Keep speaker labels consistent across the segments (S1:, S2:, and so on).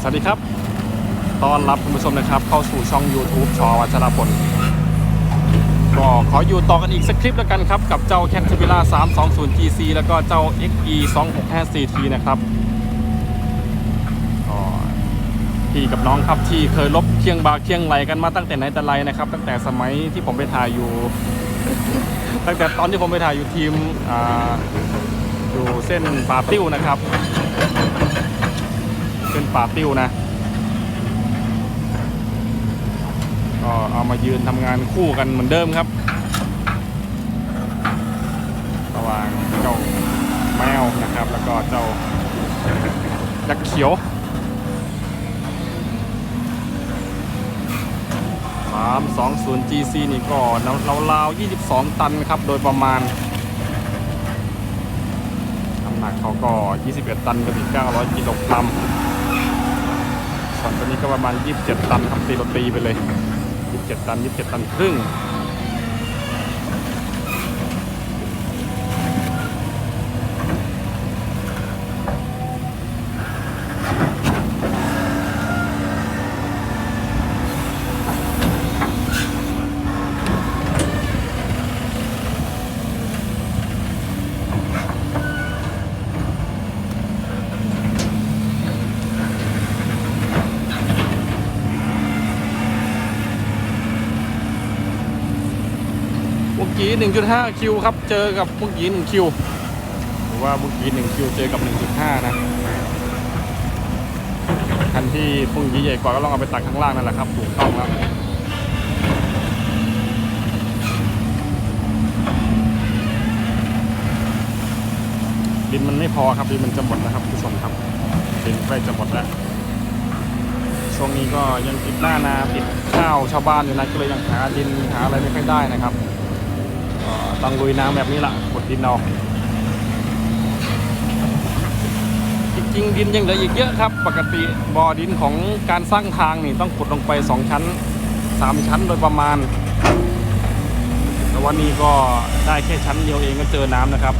S1: สวัสดีครับต้อนรับคุณผู้ชมนะครับ เข้าสู่ช่อง YouTube ชอวัชรพล ก็ขออยู่ต่อกันอีกสักคลิปแล้วกันครับ กับเจ้า c a t e r p i l l a r 320 GC แล้วก็เจ้า XE 265 CT นะครับก็พี่กับน้องครับที่เคยลบเคียงบาเคียงไหลกันมาตั้งแต่ไหนแต่ไรนะครับ ตั้งแต่สมัยที่ผมไปถ่ายอยู่ ตั้งแต่ตอนที่ผมไปถ่ายอยู่ทีมออยู่เส้นป่าติ้วนะครับ เส้นป่าติ้วนะก็เอามายืนทำงานคู่กันเหมือนเดิมครับระหว่างเจ้าแมวนะครับ แล้วก็เจ้ายักษ์เขียว320 GC นี่ก็ราวๆ22 ตันครับ โดยประมาณน้ำหนักเขาก็ 21 ตันกับอีก900กิโลกรัม ส่วนตัวนี้ก็ประมาณ 27 ตันครับตีรถตีไปเลย 27 ตัน 27 ตันครึ่ง กี้ 1.5 คิวครับ เจอกับบุกกี้1คิวหรือว่าบุกกี้1คิวเจอกับ 1.5 นะ คันที่พุ่งยี้ใหญ่กว่าก็ลองเอาไปตักข้างล่างนั่นแหละครับถูกต้องครับดินมันไม่พอครับดินมันจะหมดแล้วครับผู้ชมครับดินใกล้จะหมดแล้วช่วงนี้ก็ยังติดหน้านาติดข้าวชาวบ้านอยู่นะก็เลยยังหาดินหาอะไรไม่ค่อยได้นะครับ ต้องลุยน้ำแบบนี้ละกดดินเอาจริงๆดินยังเหลืออีกเยอะครับ ปกติบ่อดินของการสร้างทางนี่ต้องขุดลงไป 2 ชั้น 3 ชั้นโดยประมาณ แต่วันนี้ก็ได้แค่ชั้นเดียวเองก็เจอน้ำนะครับ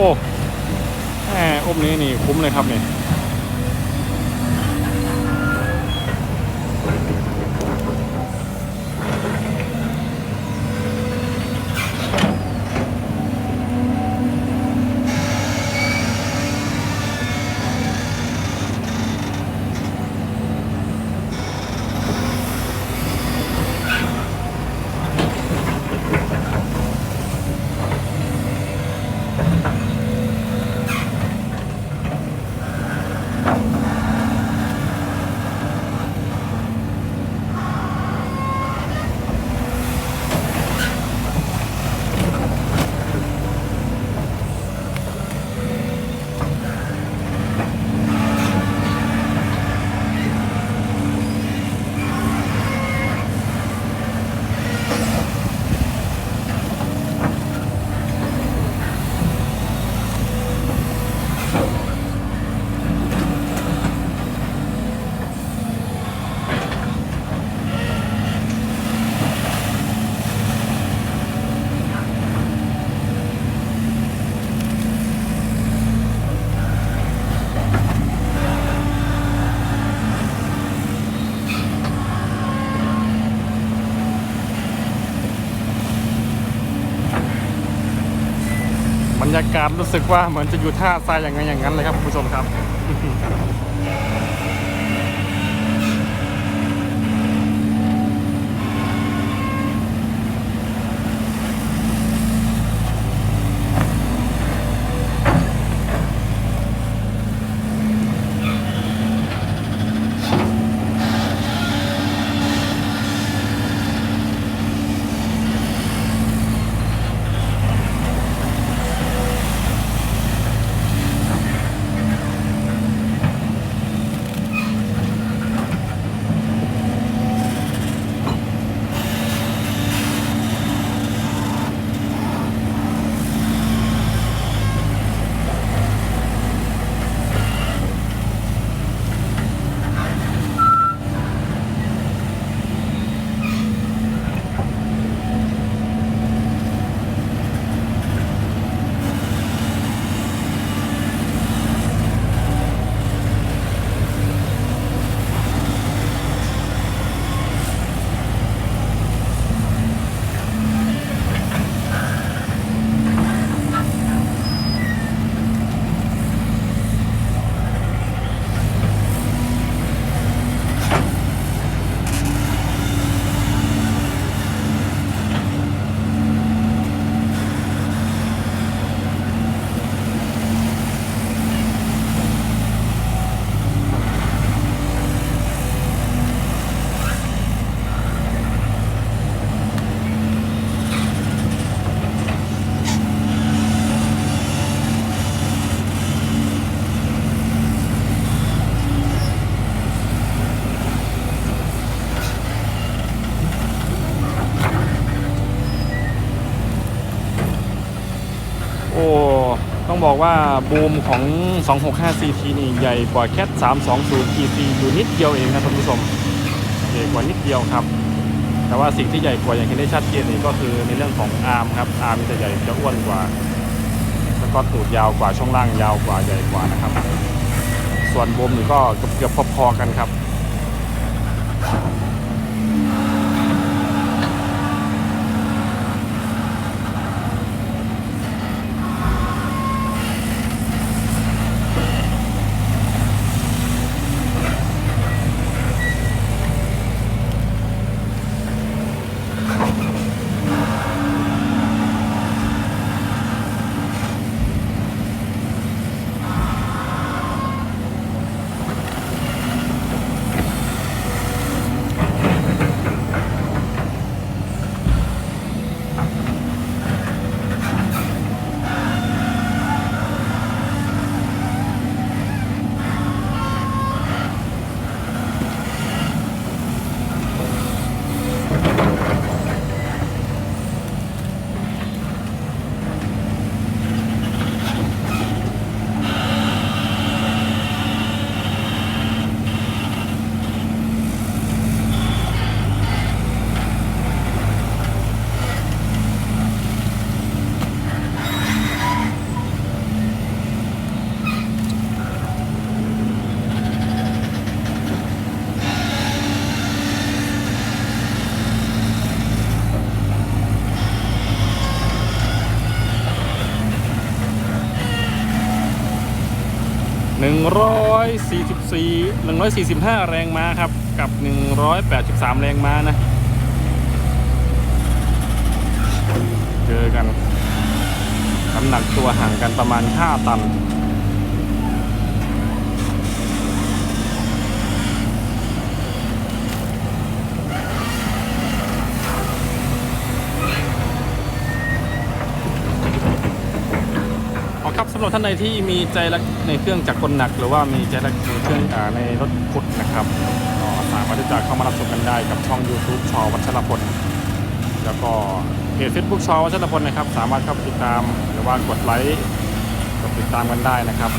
S1: อ้แหมอุ้มนี้นี่คุ้มเลยครับนี่ บรรยากาศรู้สึกว่าเหมือนจะอยู่ท่าทรายอย่างไงอย่างนั้นเลยครับคุณผู้ชมครับ อ้ต้องบอกว่าบูมของ 265 CT นี่ใหญ่กว่าแคท320 GT อยู่นิดเดียวเองนะท่านผู้ชมใหญ่กว่านิดเดียวครับ แต่ว่าสิ่งที่ใหญ่กว่าอย่างเห็นได้ชัดเจนนี่ก็คือในเรื่องของอาร์มครับอาร์มจะใหญ่จะอ้วนกว่าแล้วก็ตูดยาวกว่าช่วงล่างยาวกว่าใหญ่กว่านะครับ ส่วนบูมนี่ก็เกือบพอๆกันครับ 144 145 แรงม้าครับ กับ 183 แรงม้านะ เจอกันน้ำหนักตัวห่างกันประมาณ 5 ตัน เอาครับสำหรับท่านใดที่มีใจรักในเครื่องจักรกลหนัก หรือว่ามีใจรักในเครื่องอาในรถขุดนะครับก็สามารถที่จะเข้ามารับชมกันได้กับช่อง YouTube ชอวัชรพลแล้วก็เพจ Facebook ชอวัชรพลนะครับ สามารถเข้าไปติดตามหรือว่ากดไลค์กดติดตามกันได้นะครับ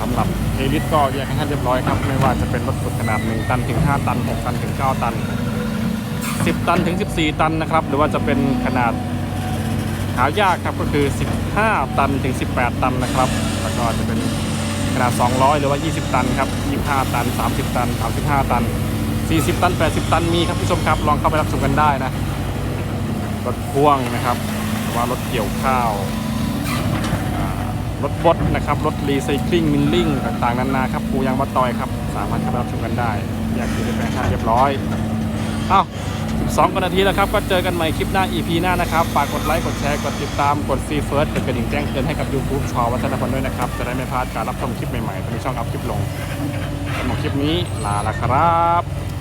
S1: สำหรับเอลิสก็แยกให้ท่านเรียบร้อยครับ ไม่ว่าจะเป็นรถขุดขนาด 1 ตันถึง 5 ตัน 6 ตันถึง 9 ตัน 10 ตันถึง 14 ตันนะครับ หรือว่าจะเป็นขนาด หายากครับก็คือ 15 ตันถึง 18 ตันนะครับแล้วก็จะเป็นขนาด 200 หรือว่า 20 ตันครับ 25 ตัน 30 ตัน 35 ตัน 40 ตัน 80 ตันมีครับผู้ชมครับลองเข้าไปรับชมกันได้นะรถพ่วงนะครับหรือว่ารถเกี่ยวข้าวรถบดนะครับรถรีไซคลิงมิลลิ่งต่างๆนานาครับปูยางมะตอยครับ สามารถเข้าไปรับชมกันได้ อยากดูในแฟชั่นเรียบร้อย เอ้า 12กว่านาทีแล้วครับ ก็เจอกันใหม่คลิปหน้า EP หน้านะครับ ฝากกดไลค์ กดแชร์ กดติดตาม กดฟรีเฟิร์สกดกระดิ่งแจ้งเตือนให้กับ YouTube ชอวัฒนพลด้วยนะครับ จะได้ไม่พลาดการรับชมคลิปใหม่ๆที่ช่องอัพคลิปลงสำหรับคลิปนี้ลาละครับ